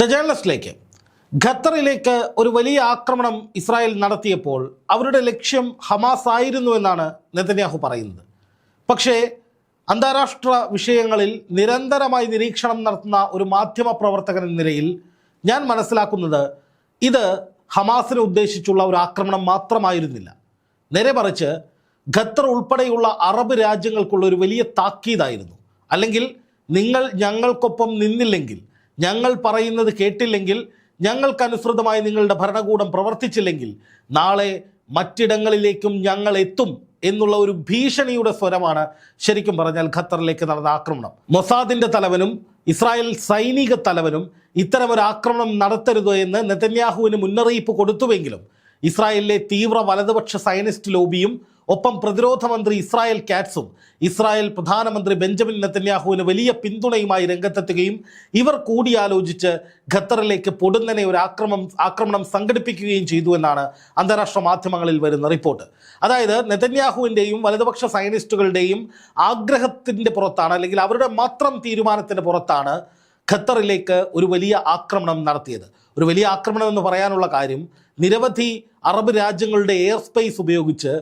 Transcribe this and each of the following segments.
The ജേർണലിസ്റ്റിലേക്ക് ഖത്തറിലേക്ക് ഒരു വലിയ ആക്രമണം ഇസ്രായേൽ നടത്തിയപ്പോൾ അവരുടെ ലക്ഷ്യം ഹമാസ് ആയിരുന്നു എന്നാണ് നെതന്യാഹു പറയുന്നത്. പക്ഷേ അന്താരാഷ്ട്ര വിഷയങ്ങളിൽ നിരന്തരമായി നിരീക്ഷണം നടത്തുന്ന ഒരു മാധ്യമ പ്രവർത്തകൻ എന്ന നിലയിൽ ഞാൻ മനസ്സിലാക്കുന്നത് ഇത് ഹമാസിനെ ഉദ്ദേശിച്ചുള്ള ഒരു ആക്രമണം മാത്രമായിരുന്നില്ല. നേരെ മറിച്ച് ഖത്തർ ഉൾപ്പെടെയുള്ള അറബ് രാജ്യങ്ങൾക്കുള്ള ഒരു വലിയ താക്കീതായിരുന്നു. അല്ലെങ്കിൽ നിങ്ങൾ ഞങ്ങൾക്കൊപ്പം നിന്നില്ലെങ്കിൽ ഞങ്ങൾ പറയുന്നത് കേട്ടില്ലെങ്കിൽ ഞങ്ങൾക്കനുസൃതമായി നിങ്ങളുടെ ഭരണകൂടം പ്രവർത്തിച്ചില്ലെങ്കിൽ നാളെ മറ്റിടങ്ങളിലേക്കും ഞങ്ങൾ എത്തും എന്നുള്ള ഒരു ഭീഷണിയുടെ സ്വരമാണ് ശരിക്കും പറഞ്ഞാൽ ഖത്തറിലേക്ക് നടന്ന ആക്രമണം. മൊസാദിന്റെ തലവനും ഇസ്രായേൽ സൈനിക തലവനും ഇത്തരമൊരു ആക്രമണം നടത്തരുത് എന്ന് നെതന്യാഹുവിന് മുന്നറിയിപ്പ് കൊടുത്തുവെങ്കിലും ഇസ്രായേലിലെ തീവ്ര വലതുപക്ഷ സയനിസ്റ്റ് ലോബിയും ഒപ്പം പ്രതിരോധ മന്ത്രി ഇസ്രായേൽ കാറ്റ്സും ഇസ്രായേൽ പ്രധാനമന്ത്രി ബെഞ്ചമിൻ നെത്തന്യാഹുവിന് വലിയ പിന്തുണയുമായി രംഗത്തെത്തുകയും ഇവർ കൂടിയാലോചിച്ച് ഖത്തറിലേക്ക് പൊടുന്നനെ ഒരു ആക്രമം ആക്രമണം സംഘടിപ്പിക്കുകയും ചെയ്തു എന്നാണ് അന്താരാഷ്ട്ര മാധ്യമങ്ങളിൽ വരുന്ന റിപ്പോർട്ട്. അതായത് നെതന്യാഹുവിന്റെയും വലതുപക്ഷ സയനിസ്റ്റുകളുടെയും ആഗ്രഹത്തിന്റെ പുറത്താണ് അല്ലെങ്കിൽ അവരുടെ മാത്രം തീരുമാനത്തിന്റെ പുറത്താണ് ഖത്തറിലേക്ക് ഒരു വലിയ ആക്രമണം നടത്തിയത്. ഒരു വലിയ ആക്രമണം എന്ന് പറയാനുള്ള കാര്യം നിരവധി അറബ് രാജ്യങ്ങളുടെ എയർ സ്പേസ് ഉപയോഗിച്ച്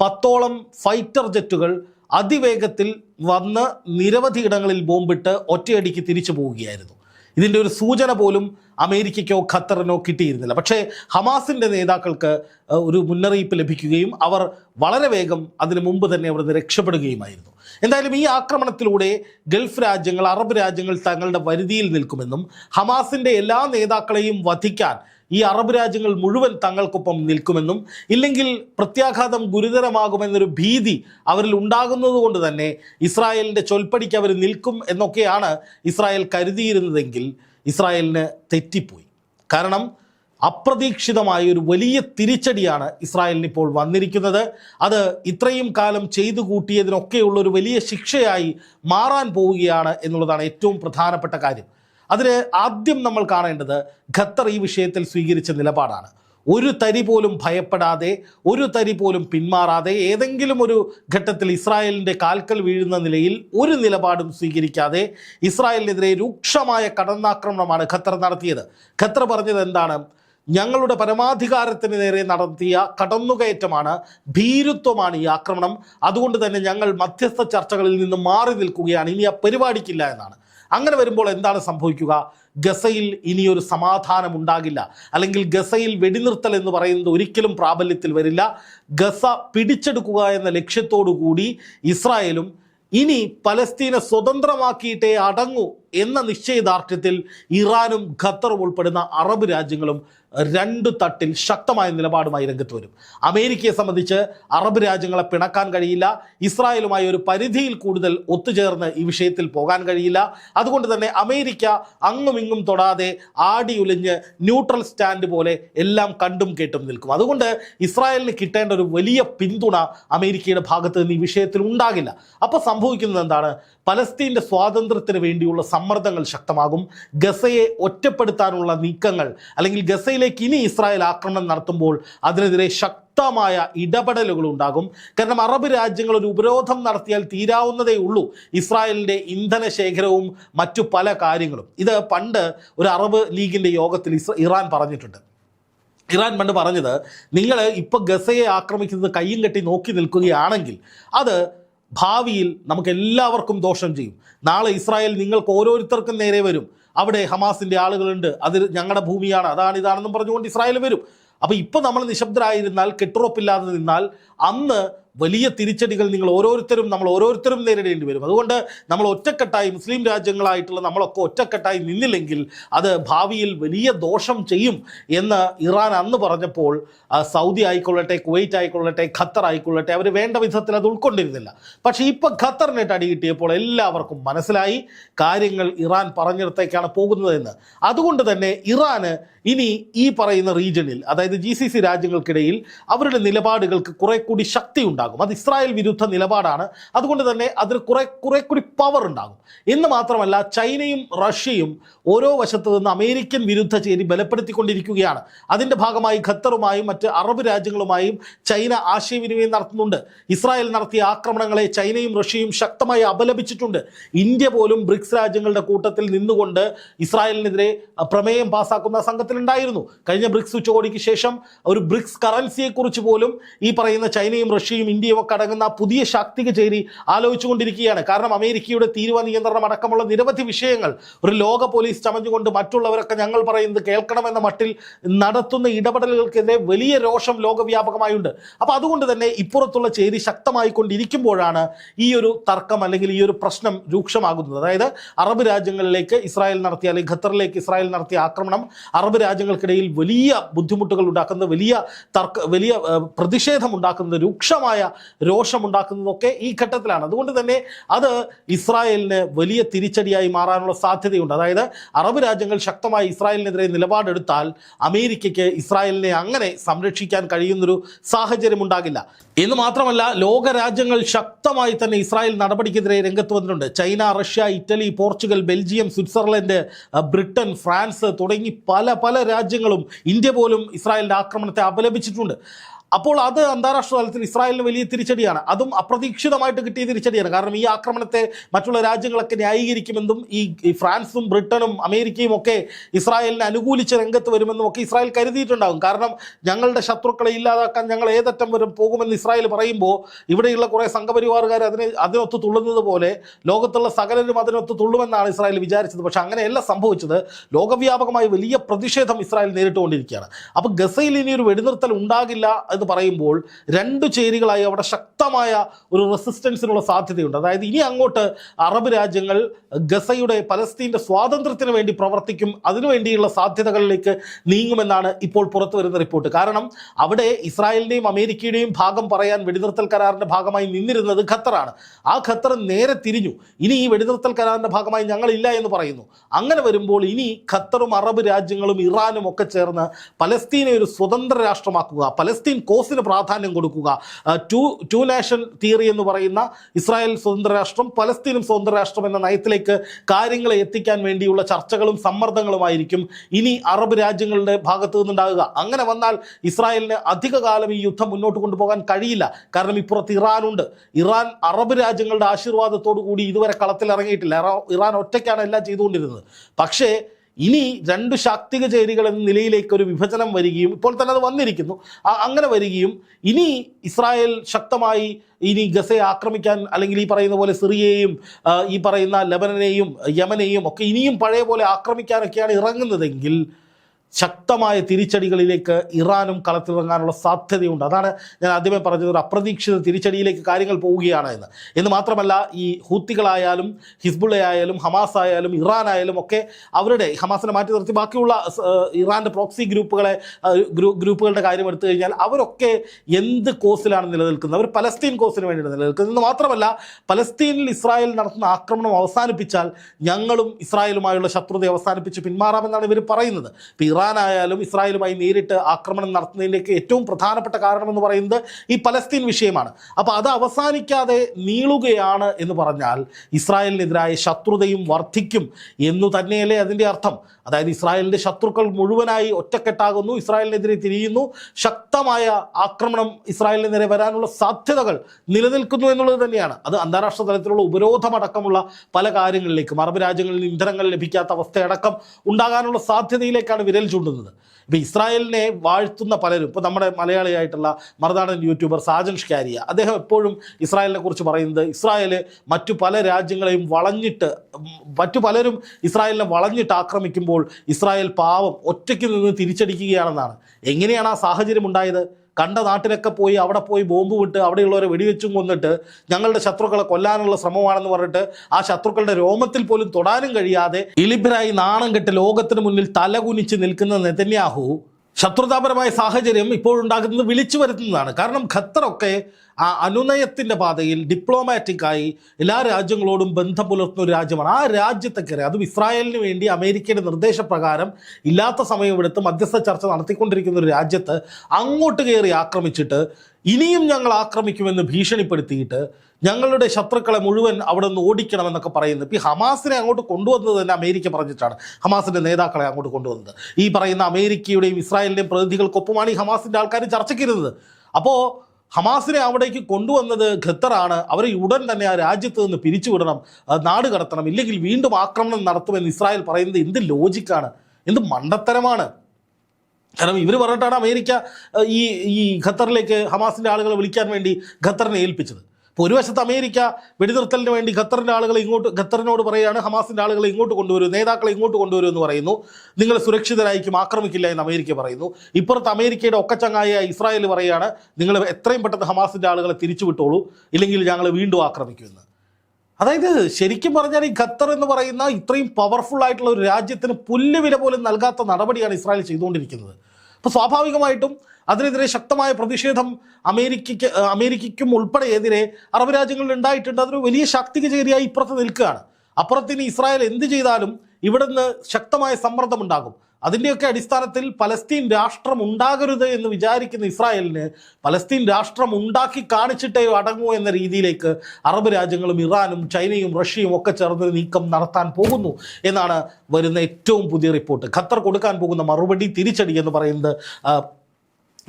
പത്തോളം ഫൈറ്റർ ജെറ്റുകൾ അതിവേഗത്തിൽ വന്ന് നിരവധി ഇടങ്ങളിൽ ബോംബിട്ട് ഒറ്റയടിക്ക് തിരിച്ചു പോവുകയായിരുന്നു. ഇതിന്റെ ഒരു സൂചന പോലും അമേരിക്കയ്ക്കോ ഖത്തറിനോ കിട്ടിയിരുന്നില്ല. പക്ഷേ ഹമാസിന്റെ നേതാക്കൾക്ക് ഒരു മുന്നറിയിപ്പ് ലഭിക്കുകയും അവർ വളരെ വേഗം അതിനു മുമ്പ് തന്നെ അവിടുന്ന് രക്ഷപ്പെടുകയുമായിരുന്നു. എന്തായാലും ഈ ആക്രമണത്തിലൂടെ ഗൾഫ് രാജ്യങ്ങൾ അറബ് രാജ്യങ്ങൾ തങ്ങളുടെ വരുതിയിൽ നിൽക്കുമെന്നും ഹമാസിന്റെ എല്ലാ നേതാക്കളെയും വധിക്കാൻ ഈ അറബ് രാജ്യങ്ങൾ മുഴുവൻ തങ്ങൾക്കൊപ്പം നിൽക്കുമെന്നും ഇല്ലെങ്കിൽ പ്രത്യാഘാതം ഗുരുതരമാകുമെന്നൊരു ഭീതി അവരിൽ ഉണ്ടാകുന്നതുകൊണ്ട് തന്നെ ഇസ്രായേലിന്റെ ചൊൽപ്പടിക്ക് അവർ നിൽക്കും എന്നൊക്കെയാണ് ഇസ്രായേൽ കരുതിയിരുന്നതെങ്കിൽ ഇസ്രായേലിന് തെറ്റിപ്പോയി. കാരണം അപ്രതീക്ഷിതമായ ഒരു വലിയ തിരിച്ചടിയാണ് ഇസ്രായേലിന് ഇപ്പോൾ വന്നിരിക്കുന്നത്. അത് ഇത്രയും കാലം ചെയ്തു കൂട്ടിയതിനൊക്കെയുള്ള ഒരു വലിയ ശിക്ഷയായി മാറാൻ പോവുകയാണ് എന്നുള്ളതാണ് ഏറ്റവും പ്രധാനപ്പെട്ട കാര്യം. അതിന് ആദ്യം നമ്മൾ കാണേണ്ടത് ഖത്തർ ഈ വിഷയത്തിൽ സ്വീകരിച്ച നിലപാടാണ്. ഒരു തരി പോലും ഭയപ്പെടാതെ ഒരു തരി പോലും പിന്മാറാതെ ഏതെങ്കിലും ഒരു ഘട്ടത്തിൽ ഇസ്രായേലിന്റെ കാൽക്കൽ വീഴുന്ന നിലയിൽ ഒരു നിലപാടും സ്വീകരിക്കാതെ ഇസ്രായേലിനെതിരെ രൂക്ഷമായ കടന്നാക്രമണമാണ് ഖത്തർ നടത്തിയത്. ഖത്തർ പറഞ്ഞത് എന്താണ്? ഞങ്ങളുടെ പരമാധികാരത്തിന് നേരെ നടത്തിയ കടന്നുകയറ്റമാണ് ഭീരുത്വമാണ് ഈ ആക്രമണം. അതുകൊണ്ട് തന്നെ ഞങ്ങൾ മധ്യസ്ഥ ചർച്ചകളിൽ നിന്ന് മാറി നിൽക്കുകയാണ്. ഇനി ആ പരിപാടിക്കില്ല എന്നാണ്. അങ്ങനെ വരുമ്പോൾ എന്താണ് സംഭവിക്കുക? ഗസയിൽ ഇനിയൊരു സമാധാനം ഉണ്ടാകില്ല. അല്ലെങ്കിൽ ഗസയിൽ വെടിനിർത്തൽ എന്ന് പറയുന്നത് ഒരിക്കലും പ്രാബല്യത്തിൽ വരില്ല. ഗസ പിടിച്ചെടുക്കുക എന്ന ലക്ഷ്യത്തോടു കൂടി ഇസ്രായേലും ഇനി പലസ്തീനെ സ്വതന്ത്രമാക്കിയിട്ടേ അടങ്ങൂ എന്ന നിശ്ചയദാർഢ്യത്തിൽ ഇറാനും ഖത്തറും ഉൾപ്പെടുന്ന അറബ് രാജ്യങ്ങളും രണ്ട് തട്ടിൽ ശക്തമായ നിലപാടുമായി രംഗത്ത് വരും. അമേരിക്കയെ സംബന്ധിച്ച് അറബ് രാജ്യങ്ങളെ പിണക്കാൻ കഴിയില്ല. ഇസ്രായേലുമായി ഒരു പരിധിയിൽ കൂടുതൽ ഒത്തുചേർന്ന് ഈ വിഷയത്തിൽ പോകാൻ കഴിയില്ല. അതുകൊണ്ട് തന്നെ അമേരിക്ക അങ്ങും ഇങ്ങും തൊടാതെ ആടി ഉലിഞ്ഞ് ന്യൂട്രൽ സ്റ്റാൻഡ് പോലെ എല്ലാം കണ്ടും കേട്ടും നിൽക്കും. അതുകൊണ്ട് ഇസ്രായേലിന് കിട്ടേണ്ട ഒരു വലിയ പിന്തുണ അമേരിക്കയുടെ ഭാഗത്ത് നിന്ന് ഈ വിഷയത്തിൽ ഉണ്ടാകില്ല. അപ്പോൾ സംഭവിക്കുന്നത് എന്താണ്? പലസ്തീന്റെ സ്വാതന്ത്ര്യത്തിന് വേണ്ടിയുള്ള സമ്മർദ്ദങ്ങൾ ശക്തമാകും. ഗസയെ ഒറ്റപ്പെടുത്താനുള്ള നീക്കങ്ങൾ അല്ലെങ്കിൽ ഗസയിലേക്ക് ഇനി ഇസ്രായേൽ ആക്രമണം നടത്തുമ്പോൾ അതിനെതിരെ ശക്തമായ ഇടപെടലുകൾ ഉണ്ടാകും. കാരണം അറബ് രാജ്യങ്ങൾ ഒരു ഉപരോധം നടത്തിയാൽ തീരാവുന്നതേ ഉള്ളൂ ഇസ്രായേലിന്റെ ഇന്ധന ശേഖരവും മറ്റു പല കാര്യങ്ങളും. ഇത് പണ്ട് ഒരു അറബ് ലീഗിന്റെ യോഗത്തിൽ ഇറാൻ പറഞ്ഞിട്ടുണ്ട്. ഇറാൻ പണ്ട് പറഞ്ഞത് നിങ്ങൾ ഇപ്പോൾ ഗസയെ ആക്രമിക്കുന്നത് കയ്യും കെട്ടി നോക്കി നിൽക്കുകയാണെങ്കിൽ അത് ഭാവിയിൽ നമുക്ക് എല്ലാവർക്കും ദോഷം ചെയ്യും. നാളെ ഇസ്രായേൽ നിങ്ങൾക്ക് ഓരോരുത്തർക്കും നേരെ വരും. അവിടെ ഹമാസിന്റെ ആളുകളുണ്ട്. അത് ഞങ്ങളുടെ ഭൂമിയാണ്. അതാണ് ഇതാണെന്നും പറഞ്ഞുകൊണ്ട് ഇസ്രായേൽ വരും. അപ്പോൾ ഇപ്പോൾ നമ്മൾ നിശബ്ദരായിരുന്നാൽ കെട്ടുറപ്പില്ലാതെ നിന്നാൽ അന്ന് വലിയ തിരിച്ചടികൾ നിങ്ങൾ ഓരോരുത്തരും നമ്മൾ ഓരോരുത്തരും നേരിടേണ്ടി വരും. അതുകൊണ്ട് നമ്മൾ ഒറ്റക്കെട്ടായി മുസ്ലിം രാജ്യങ്ങളായിട്ടുള്ള നമ്മളൊക്കെ ഒറ്റക്കെട്ടായി നിന്നില്ലെങ്കിൽ അത് ഭാവിയിൽ വലിയ ദോഷം ചെയ്യും എന്ന് ഇറാൻ അന്ന് പറഞ്ഞപ്പോൾ സൗദി ആയിക്കൊള്ളട്ടെ കുവൈറ്റ് ആയിക്കൊള്ളട്ടെ ഖത്തർ ആയിക്കൊള്ളട്ടെ അവർ വേണ്ട വിധത്തിൽ അത് ഉൾക്കൊണ്ടിരുന്നില്ല. പക്ഷേ ഇപ്പം ഖത്തറിനായിട്ട് അടി കിട്ടിയപ്പോൾ എല്ലാവർക്കും മനസ്സിലായി കാര്യങ്ങൾ ഇറാൻ പറഞ്ഞിടത്തേക്കാണ് പോകുന്നതെന്ന്. അതുകൊണ്ട് തന്നെ ഇറാന് ഇനി ഈ പറയുന്ന റീജിയണിൽ അതായത് ജി രാജ്യങ്ങൾക്കിടയിൽ അവരുടെ നിലപാടുകൾക്ക് കുറെ കൂടി ശക്തി ഉണ്ടാകും ഉണ്ടാകും. അത് ഇസ്രായേൽ വിരുദ്ധ നിലപാടാണ്. അതുകൊണ്ട് തന്നെ അതിന് കുറെ കുറെ കൂടി പവർ ഉണ്ടാകും. എന്ന് മാത്രമല്ല ചൈനയും റഷ്യയും ഓരോ വശത്തു നിന്ന് അമേരിക്കൻ വിരുദ്ധ ചേരി ബലപ്പെടുത്തിക്കൊണ്ടിരിക്കുകയാണ്. അതിന്റെ ഭാഗമായി ഖത്തറുമായും മറ്റ് അറബ് രാജ്യങ്ങളുമായും ചൈന ആശയവിനിമയം നടത്തുന്നുണ്ട്. ഇസ്രായേൽ നടത്തിയ ആക്രമണങ്ങളെ ചൈനയും റഷ്യയും ശക്തമായി അപലപിച്ചിട്ടുണ്ട്. ഇന്ത്യ പോലും ബ്രിക്സ് രാജ്യങ്ങളുടെ കൂട്ടത്തിൽ നിന്നുകൊണ്ട് ഇസ്രായേലിനെതിരെ പ്രമേയം പാസാക്കുന്ന സംഘത്തിലുണ്ടായിരുന്നു. കഴിഞ്ഞ ബ്രിക്സ് ഉച്ചകോടിക്ക് ശേഷം ഒരു ബ്രിക്സ് കറൻസിയെക്കുറിച്ച് പോലും ഈ പറയുന്ന ചൈനയും റഷ്യയും ഇന്ത്യയും ഒക്കെ അടങ്ങുന്ന പുതിയ ശാക്തിക ചേരി ആലോചിച്ചുകൊണ്ടിരിക്കുകയാണ്. കാരണം അമേരിക്കയുടെ തീരുവ നിയന്ത്രണം അടക്കമുള്ള നിരവധി വിഷയങ്ങൾ ഒരു ലോക പോലീസ് ചമഞ്ഞുകൊണ്ട് മറ്റുള്ളവരൊക്കെ ഞങ്ങൾ പറയുന്നത് കേൾക്കണമെന്ന മട്ടിൽ നടത്തുന്ന ഇടപെടലുകൾക്കെതിരെ വലിയ രോഷം ലോകവ്യാപകമായുണ്ട്. അപ്പോൾ അതുകൊണ്ട് തന്നെ ഇപ്പുറത്തുള്ള ചേരി ശക്തമായിക്കൊണ്ടിരിക്കുമ്പോഴാണ് ഈ ഒരു തർക്കം അല്ലെങ്കിൽ ഈ ഒരു പ്രശ്നം രൂക്ഷമാകുന്നത്. അതായത് അറബ് രാജ്യങ്ങളിലേക്ക് ഇസ്രായേൽ നടത്തിയ അല്ലെങ്കിൽ ഖത്തറിലേക്ക് ഇസ്രായേൽ നടത്തിയ ആക്രമണം അറബ് രാജ്യങ്ങൾക്കിടയിൽ വലിയ ബുദ്ധിമുട്ടുകൾ ഉണ്ടാക്കുന്ന വലിയ തർക്ക വലിയ പ്രതിഷേധം ഉണ്ടാക്കുന്ന രൂക്ഷമായ രോഷമുണ്ടാക്കുന്നതൊക്കെ ഈ ഘട്ടത്തിലാണ്. അതുകൊണ്ട് തന്നെ അത് ഇസ്രായേലിന് വലിയ തിരിച്ചടിയായി മാറാനുള്ള സാധ്യതയുണ്ട്. അതായത് അറബ് രാജ്യങ്ങൾ ശക്തമായി ഇസ്രായേലിനെതിരെ നിലപാടെടുത്താൽ അമേരിക്കയ്ക്ക് ഇസ്രായേലിനെ അങ്ങനെ സംരക്ഷിക്കാൻ കഴിയുന്നൊരു സാഹചര്യം ഉണ്ടാകില്ല. എന്ന് മാത്രമല്ല ലോകരാജ്യങ്ങൾ ശക്തമായി തന്നെ ഇസ്രായേൽ നടപടിക്കെതിരെ രംഗത്ത് വന്നിട്ടുണ്ട്. China Russia Italy Portugal Belgium Switzerland Britain France തുടങ്ങി പല പല രാജ്യങ്ങളും ഇന്ത്യ പോലും ഇസ്രായേലിന്റെ ആക്രമണത്തെ അപലപിച്ചിട്ടുണ്ട്. അപ്പോൾ അത് അന്താരാഷ്ട്ര തലത്തിൽ ഇസ്രായേലിന് വലിയ തിരിച്ചടിയാണ്. അതും അപ്രതീക്ഷിതമായിട്ട് കിട്ടിയ തിരിച്ചടിയാണ്. കാരണം ഈ ആക്രമണത്തെ മറ്റുള്ള രാജ്യങ്ങളൊക്കെ ന്യായീകരിക്കുമെന്നും ഈ ഫ്രാൻസും ബ്രിട്ടനും അമേരിക്കയും ഒക്കെ ഇസ്രായേലിനെ അനുകൂലിച്ച് രംഗത്ത് വരുമെന്നും ഒക്കെ ഇസ്രായേൽ കരുതിയിട്ടുണ്ടാകും. കാരണം ഞങ്ങളുടെ ശത്രുക്കളെ ഇല്ലാതാക്കാൻ ഞങ്ങൾ ഏതറ്റം വരും പോകുമെന്ന് ഇസ്രായേൽ പറയുമ്പോൾ ഇവിടെയുള്ള കുറേ സംഘപരിവാറുകാർ അതിനെ അതിനൊത്ത് തുള്ളുന്നത് പോലെ ലോകത്തുള്ള സകലരും അതിനൊത്ത് തുള്ളുമെന്നാണ് ഇസ്രായേൽ വിചാരിച്ചത്. പക്ഷേ അങ്ങനെയല്ല സംഭവിച്ചത്. ലോകവ്യാപകമായി വലിയ പ്രതിഷേധം ഇസ്രായേൽ നേരിട്ടുകൊണ്ടിരിക്കുകയാണ്. അപ്പോൾ ഗസയിൽ ഇനി ഒരു വെടിനിർത്തൽ ഉണ്ടാകില്ല പറയുമ്പോൾ രണ്ട് ചേരികളായി അവിടെ ശക്തമായ ഒരു റെസിസ്റ്റൻസിനുള്ള സാധ്യതയുണ്ട്. അതായത് ഇനി അങ്ങോട്ട് അറബ് രാജ്യങ്ങൾ ഗസയുടെ പലസ്തീന്റെ സ്വാതന്ത്ര്യത്തിന് വേണ്ടി പ്രവർത്തിക്കും. അതിനുവേണ്ടിയുള്ള സാധ്യതകളിലേക്ക് നീങ്ങുമെന്നാണ് ഇപ്പോൾ പുറത്തു വരുന്ന റിപ്പോർട്ട്. കാരണം അവിടെ ഇസ്രായേലിന്റെയും അമേരിക്കയുടെയും ഭാഗം പറയാൻ വെടിനിർത്തൽ കരാറിന്റെ ഭാഗമായി നിന്നിരുന്നത് ഖത്തറാണ്. ആ ഖത്തർ നേരെ തിരിഞ്ഞു. ഇനി ഈ വെടിനിർത്തൽ കരാറിന്റെ ഭാഗമായി ഞങ്ങളില്ല എന്ന് പറയുന്നു. അങ്ങനെ വരുമ്പോൾ ഇനി ഖത്തറും അറബ് രാജ്യങ്ങളും ഇറാനും ഒക്കെ ചേർന്ന് പലസ്തീനെ ഒരു സ്വതന്ത്ര രാഷ്ട്രമാക്കുക. പലസ്തീൻ കോസിന് പ്രാധാന്യം കൊടുക്കുക. ടു ടു നാഷൻ തിയറി എന്ന് പറയുന്ന ഇസ്രായേൽ സ്വതന്ത്ര രാഷ്ട്രം പലസ്തീനും സ്വതന്ത്ര രാഷ്ട്രം എന്ന നയത്തിലേക്ക് കാര്യങ്ങളെ എത്തിക്കാൻ വേണ്ടിയുള്ള ചർച്ചകളും സമ്മർദ്ദങ്ങളുമായിരിക്കും ഇനി അറബ് രാജ്യങ്ങളുടെ ഭാഗത്തു നിന്നുണ്ടാകുക. അങ്ങനെ വന്നാൽ ഇസ്രായേലിന് അധികകാലം ഈ യുദ്ധം മുന്നോട്ട് കൊണ്ടുപോകാൻ കഴിയില്ല. കാരണം ഇപ്പുറത്ത് ഇറാനുണ്ട്. ഇറാൻ അറബ് രാജ്യങ്ങളുടെ ആശീർവാദത്തോടു കൂടി ഇതുവരെ കളത്തിൽ ഇറങ്ങിയിട്ടില്ല ഇറാൻ ഒറ്റയ്ക്കാണ് എല്ലാം ചെയ്തുകൊണ്ടിരുന്നത്. പക്ഷേ ഇനി രണ്ട് ശാക്തിക ചേരികൾ എന്ന നിലയിലേക്ക് ഒരു വിഭജനം വരികയും ഇപ്പോൾ തന്നെ അത് വന്നിരിക്കുന്നു. അങ്ങനെ വരികയും ഇനി ഇസ്രായേൽ ശക്തമായി ഇനി ഗസയെ ആക്രമിക്കാൻ അല്ലെങ്കിൽ ഈ പറയുന്ന പോലെ സിറിയയെയും ഈ പറയുന്ന ലബനനെയും യമനെയും ഒക്കെ ഇനിയും പഴയ പോലെ ആക്രമിക്കാനൊക്കെയാണ് ഇറങ്ങുന്നതെങ്കിൽ ശക്തമായ തിരിച്ചടികളിലേക്ക് ഇറാനും കളത്തിലിറങ്ങാനുള്ള സാധ്യതയുണ്ട്. അതാണ് ഞാൻ ആദ്യമേ പറഞ്ഞത്. ഒരു അപ്രതീക്ഷിത തിരിച്ചടിയിലേക്ക് കാര്യങ്ങൾ പോവുകയാണ് എന്ന്. എന്ന് മാത്രമല്ല ഈ ഹൂത്തികളായാലും ഹിസ്ബുള്ളയായാലും ഹമാസ് ആയാലും ഇറാൻ ആയാലും ഒക്കെ അവരുടെ ഹമാസിനെ മാറ്റി നിർത്തി. ബാക്കിയുള്ള ഇറാന്റെ പ്രോക്സി ഗ്രൂപ്പുകളെ ഗ്രൂപ്പുകളുടെ കാര്യം എടുത്തു കഴിഞ്ഞാൽ അവരൊക്കെ എന്ത് കോസിലാണ് നിലനിൽക്കുന്നത്? അവർ പലസ്തീൻ കോസിന് വേണ്ടിയാണ് നിലനിൽക്കുന്നത്. എന്ന് മാത്രമല്ല പലസ്തീനിൽ ഇസ്രായേൽ നടത്തുന്ന ആക്രമണം അവസാനിപ്പിച്ചാൽ ഞങ്ങളും ഇസ്രായേലുമായുള്ള ശത്രുത അവസാനിപ്പിച്ച് പിന്മാറാമെന്നാണ് ഇവർ പറയുന്നത്. ഇപ്പോൾ ഇറാനായാലും ഇസ്രായേലുമായി നേരിട്ട് ആക്രമണം നടത്തുന്നതിലേക്ക് ഏറ്റവും പ്രധാനപ്പെട്ട കാരണമെന്ന് പറയുന്നത് ഈ പലസ്തീൻ വിഷയമാണ്. അപ്പോൾ അത് അവസാനിക്കാതെ നീളുകയാണ് എന്ന് പറഞ്ഞാൽ ഇസ്രായേലിനെതിരായ ശത്രുതയും വർദ്ധിക്കും എന്നു തന്നെയല്ലേ അതിന്റെ അർത്ഥം. അതായത് ഇസ്രായേലിന്റെ ശത്രുക്കൾ മുഴുവനായി ഒറ്റക്കെട്ടാകുന്നു ഇസ്രായേലിനെതിരെ തിരിയുന്നു. ശക്തമായ ആക്രമണം ഇസ്രായേലിന് നേരെ വരാനുള്ള സാധ്യതകൾ നിലനിൽക്കുന്നു എന്നുള്ളത് തന്നെയാണ്. അത് അന്താരാഷ്ട്ര തലത്തിലുള്ള ഉപരോധമടക്കമുള്ള പല കാര്യങ്ങളിലേക്കും അറബ് രാജ്യങ്ങളിൽ ഇന്ധനങ്ങൾ ലഭിക്കാത്ത അവസ്ഥയടക്കം ഉണ്ടാകാനുള്ള സാധ്യതയിലേക്കാണ് വിരൽ ചൂണ്ടുന്നത്. ഇപ്പോൾ ഇസ്രായേലിനെ വാഴ്ത്തുന്ന പലരും ഇപ്പോൾ നമ്മുടെ മലയാളിയായിട്ടുള്ള മറുനാടൻ യൂട്യൂബർ സാജൻ ഷ്കാരിയ അദ്ദേഹം എപ്പോഴും ഇസ്രായേലിനെ കുറിച്ച് പറയുന്നത് ഇസ്രായേൽ മറ്റു പല രാജ്യങ്ങളെയും വളഞ്ഞിട്ട് മറ്റു പലരും ഇസ്രായേലിനെ വളഞ്ഞിട്ട് ആക്രമിക്കുമ്പോൾ ഇസ്രായേൽ പാവം ഒറ്റയ്ക്ക് നിന്ന് തിരിച്ചടിക്കുകയാണെന്നാണ്. എങ്ങനെയാണ് ആ സാഹചര്യം ഉണ്ടായത്? കണ്ട നാട്ടിലൊക്കെ പോയി അവിടെ പോയി ബോംബ് വിട്ട് അവിടെയുള്ളവരെ വെടിവെച്ചും കൊന്നിട്ട് ഞങ്ങളുടെ ശത്രുക്കളെ കൊല്ലാനുള്ള ശ്രമമാണെന്ന് പറഞ്ഞിട്ട് ആ ശത്രുക്കളുടെ രോമത്തിൽ പോലും തൊടാനും കഴിയാതെ ഇലിബ്രായി നാണം കെട്ട് ലോകത്തിന് മുന്നിൽ തലകുനിച്ച് നിൽക്കുന്ന നെതന്യാഹു ശത്രുതാപരമായ സാഹചര്യം ഇപ്പോഴുണ്ടാകുന്നത് വിളിച്ചു വരുത്തുന്നതാണ്. കാരണം ഖത്തറൊക്കെ ആ അനുനയത്തിന്റെ പാതയിൽ ഡിപ്ലോമാറ്റിക്കായി എല്ലാ രാജ്യങ്ങളോടും ബന്ധം പുലർത്തുന്ന ഒരു രാജ്യമാണ്. ആ രാജ്യത്തെ കയറി അതും ഇസ്രായേലിന് വേണ്ടി അമേരിക്കയുടെ നിർദ്ദേശപ്രകാരം ഇല്ലാത്ത സമയമെടുത്ത് മധ്യസ്ഥ ചർച്ച നടത്തിക്കൊണ്ടിരിക്കുന്ന ഒരു രാജ്യത്ത് അങ്ങോട്ട് കയറി ആക്രമിച്ചിട്ട് ഇനിയും ഞങ്ങൾ ആക്രമിക്കുമെന്ന് ഭീഷണിപ്പെടുത്തിയിട്ട് ഞങ്ങളുടെ ശത്രുക്കളെ മുഴുവൻ അവിടെ നിന്ന് ഓടിക്കണമെന്നൊക്കെ പറയുന്നത് ഈ ഹമാസിനെ അങ്ങോട്ട് കൊണ്ടുവന്നത് തന്നെ അമേരിക്ക പറഞ്ഞിട്ടാണ്. ഹമാസിന്റെ നേതാക്കളെ അങ്ങോട്ട് കൊണ്ടുവന്നത്. ഈ പറയുന്ന അമേരിക്കയുടെയും ഇസ്രായേലിന്റെയും പ്രതിനിധികൾക്കൊപ്പമാണ് ഈ ഹമാസിന്റെ ആൾക്കാർ ചർച്ചയ്ക്കിരുന്നത്. അപ്പോൾ ഹമാസിനെ അവിടേക്ക് കൊണ്ടുവന്നത് ഖത്തറാണ്. അവരെ ഉടൻ തന്നെ ആ രാജ്യത്ത് നിന്ന് പിരിച്ചുവിടണം. നാട് കടത്തണം. ഇല്ലെങ്കിൽ വീണ്ടും ആക്രമണം നടത്തുമെന്ന് ഇസ്രായേൽ പറയുന്നത് എന്ത് ലോജിക്കാണ് എന്ത് മണ്ടത്തരമാണ്? കാരണം ഇവർ പറഞ്ഞിട്ടാണ് അമേരിക്ക ഈ ഈ ഖത്തറിലേക്ക് ഹമാസിന്റെ ആളുകളെ വിളിക്കാൻ വേണ്ടി ഖത്തറിനെ ഏൽപ്പിച്ചത്. ഇപ്പോൾ ഒരു വശത്ത് അമേരിക്ക വെടിനിർത്തലിന് വേണ്ടി ഖത്തറിന്റെ ആളുകളെ ഇങ്ങോട്ട് ഖത്തറിനോട് പറയുകയാണ് ഹമാസിന്റെ ആളുകളെ ഇങ്ങോട്ട് കൊണ്ടുവരും നേതാക്കളെ ഇങ്ങോട്ട് കൊണ്ടുവരും എന്ന് പറയുന്നു. നിങ്ങൾ സുരക്ഷിതരായിരിക്കും ആക്രമിക്കില്ല എന്ന് അമേരിക്ക പറയുന്നു. ഇപ്പുറത്ത് അമേരിക്കയുടെ ഒക്കച്ചങ്ങായ ഇസ്രായേൽ പറയുകയാണ് നിങ്ങൾ എത്രയും പെട്ടെന്ന് ഹമാസിന്റെ ആളുകളെ തിരിച്ചു വിട്ടോളൂ ഇല്ലെങ്കിൽ ഞങ്ങൾ വീണ്ടും ആക്രമിക്കുമെന്ന് അതായത് ശരിക്കും പറഞ്ഞാൽ ഈ ഖത്തർ എന്ന് പറയുന്ന ഇത്രയും പവർഫുൾ ആയിട്ടുള്ള ഒരു രാജ്യത്തിന് പുല്ലുവില പോലും നൽകാത്ത നടപടിയാണ് ഇസ്രായേൽ ചെയ്തുകൊണ്ടിരിക്കുന്നത്. അപ്പോൾ സ്വാഭാവികമായിട്ടും അതിനെതിരെ ശക്തമായ പ്രതിഷേധം അമേരിക്കയ്ക്ക് അമേരിക്കയ്ക്കും ഉൾപ്പെടെ എതിരെ അറബ് രാജ്യങ്ങളിൽ ഉണ്ടായിട്ടുണ്ട്. അതൊരു വലിയ ശക്തിക്ക് ചേരിയായി ഇപ്പുറത്ത് നിൽക്കുകയാണ്. അപ്പുറത്തിന് ഇസ്രായേൽ എന്ത് ചെയ്താലും ഇവിടുന്ന് ശക്തമായ സമ്മർദ്ദമുണ്ടാകും. അതിന്റെയൊക്കെ അടിസ്ഥാനത്തിൽ പലസ്തീൻ രാഷ്ട്രം ഉണ്ടാകരുത് എന്ന് വിചാരിക്കുന്ന ഇസ്രായേലിന് പലസ്തീൻ രാഷ്ട്രം ഉണ്ടാക്കി കാണിച്ചിട്ടേ അടങ്ങൂ എന്ന രീതിയിലേക്ക് അറബ് രാജ്യങ്ങളും ഇറാനും ചൈനയും റഷ്യയും ഒക്കെ ചേർന്ന് നീക്കം നടത്താൻ പോകുന്നു എന്നാണ് വരുന്ന ഏറ്റവും പുതിയ റിപ്പോർട്ട്. ഖത്തർ കൊടുക്കാൻ പോകുന്ന മറുപടി തിരിച്ചടി എന്ന് പറയുന്നത്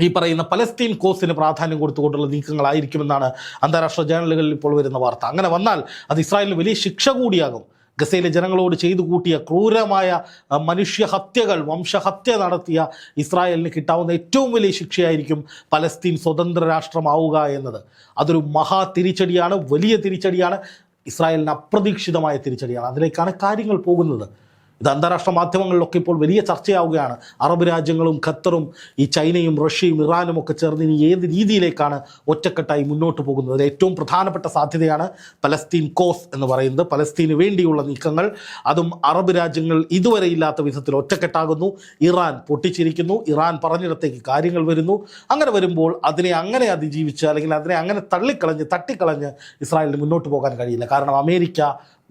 ഈ പറയുന്ന പലസ്തീൻ കോസിന് പ്രാധാന്യം കൊടുത്തുകൊണ്ടുള്ള നീക്കങ്ങളായിരിക്കുമെന്നാണ് അന്താരാഷ്ട്ര ജേണലുകളിൽ ഇപ്പോൾ വരുന്ന വാർത്ത. അങ്ങനെ വന്നാൽ അത് ഇസ്രായേലിന് വലിയ ശിക്ഷ കൂടിയാകും. ഗസയിലെ ജനങ്ങളോട് ചെയ്തു കൂട്ടിയ ക്രൂരമായ മനുഷ്യഹത്യകൾ വംശഹത്യ നടത്തിയ ഇസ്രായേലിന് കിട്ടാവുന്ന ഏറ്റവും വലിയ ശിക്ഷയായിരിക്കും പലസ്തീൻ സ്വതന്ത്ര രാഷ്ട്രമാവുക എന്നത്. അതൊരു മഹാ തിരിച്ചടിയാണ് വലിയ തിരിച്ചടിയാണ് ഇസ്രായേലിന് അപ്രതീക്ഷിതമായ തിരിച്ചടിയാണ്. അതിലേക്കാണ് കാര്യങ്ങൾ പോകുന്നത്. ഇത് അന്താരാഷ്ട്ര മാധ്യമങ്ങളിലൊക്കെ ഇപ്പോൾ വലിയ ചർച്ചയാവുകയാണ്. അറബ് രാജ്യങ്ങളും ഖത്തറും ഈ ചൈനയും റഷ്യയും ഇറാനും ഒക്കെ ചേർന്ന് ഇനി ഏത് രീതിയിലേക്കാണ് ഒറ്റക്കെട്ടായി മുന്നോട്ട് പോകുന്നത്? അതിൽ ഏറ്റവും പ്രധാനപ്പെട്ട സാധ്യതയാണ് പലസ്തീൻ കോസ് എന്ന് പറയുന്നത്. പലസ്തീന് വേണ്ടിയുള്ള നീക്കങ്ങൾ. അതും അറബ് രാജ്യങ്ങൾ ഇതുവരെ ഇല്ലാത്ത വിധത്തിൽ ഒറ്റക്കെട്ടാകുന്നു. ഇറാൻ പൊട്ടിച്ചിരിക്കുന്നു. ഇറാൻ പറഞ്ഞിടത്തേക്ക് കാര്യങ്ങൾ വരുന്നു. അങ്ങനെ വരുമ്പോൾ അതിനെ അങ്ങനെ അതിജീവിച്ച് അല്ലെങ്കിൽ അതിനെ അങ്ങനെ തള്ളിക്കളഞ്ഞ് തട്ടിക്കളഞ്ഞ് ഇസ്രായേലിന് മുന്നോട്ട് പോകാൻ കഴിയില്ല. കാരണം അമേരിക്ക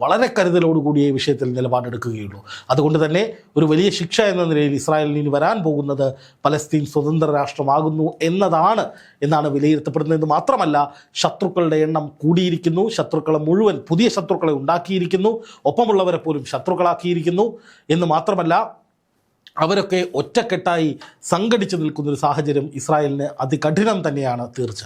വളരെ കരുതലോടുകൂടി ഈ വിഷയത്തിൽ നിലപാടെടുക്കുകയുള്ളൂ. അതുകൊണ്ട് തന്നെ ഒരു വലിയ ശിക്ഷ എന്ന നിലയിൽ ഇസ്രായേലിന് ഇനി വരാൻ പോകുന്നത് പലസ്തീൻ സ്വതന്ത്ര രാഷ്ട്രമാകുന്നു എന്നതാണ് എന്നാണ് വിലയിരുത്തപ്പെടുന്നത് മാത്രമല്ല ശത്രുക്കളുടെ എണ്ണം കൂടിയിരിക്കുന്നു. ശത്രുക്കളെ മുഴുവൻ പുതിയ ശത്രുക്കളെ ഉണ്ടാക്കിയിരിക്കുന്നു. ഒപ്പമുള്ളവരെ പോലും ശത്രുക്കളാക്കിയിരിക്കുന്നു എന്ന് മാത്രമല്ല അവരൊക്കെ ഒറ്റക്കെട്ടായി സംഘടിച്ചു നിൽക്കുന്നൊരു സാഹചര്യം ഇസ്രായേലിന് അതികഠിനം തന്നെയാണ് തീർച്ച